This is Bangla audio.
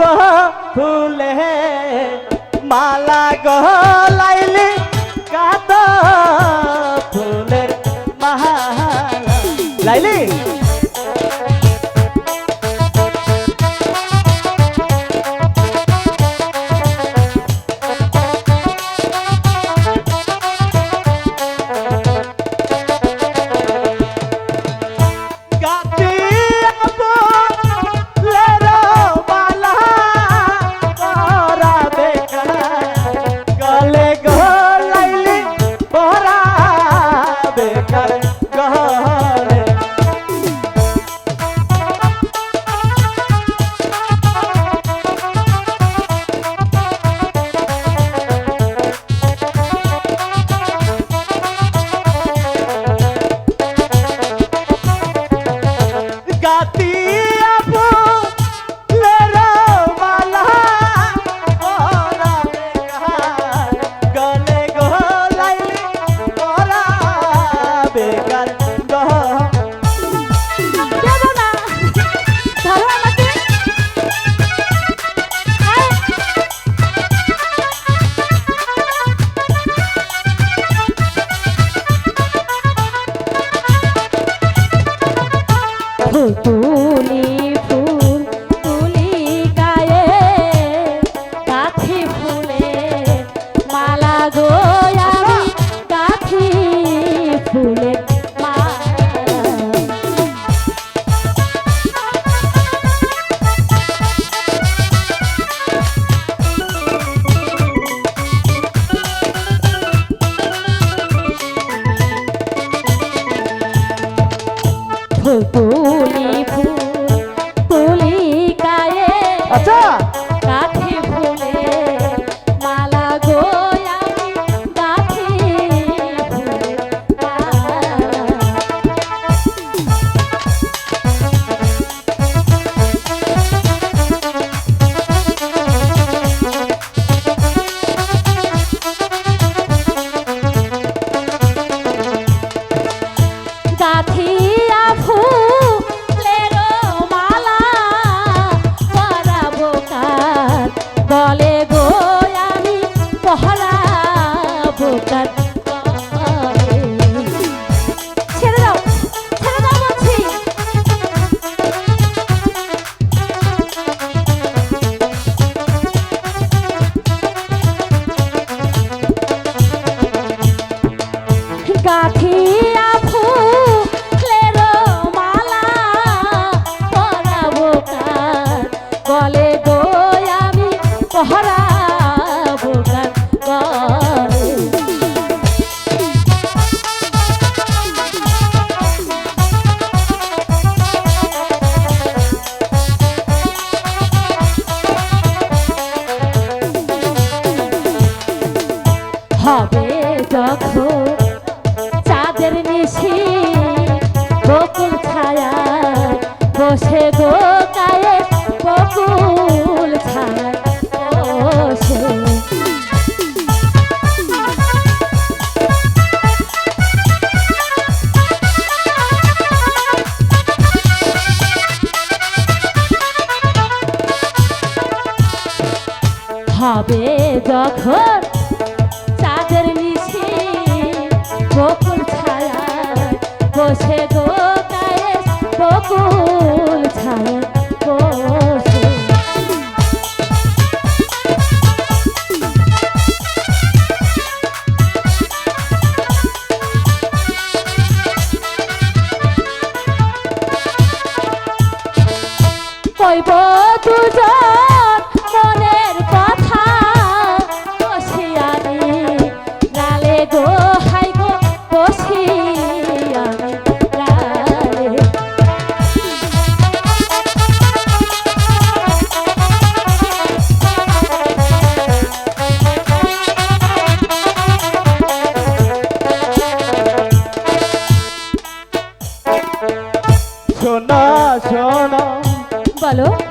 তো ফুলে মালা গলাইলি কাত ফুলের মালা। লাইলি? 不离谱。বকুল ছায়া বসে গো কায়ে বকুল ছায়া বসে। হবে যখন বসে গো গায়ে বকুল ছায় কইব দুজন చెప్పాలో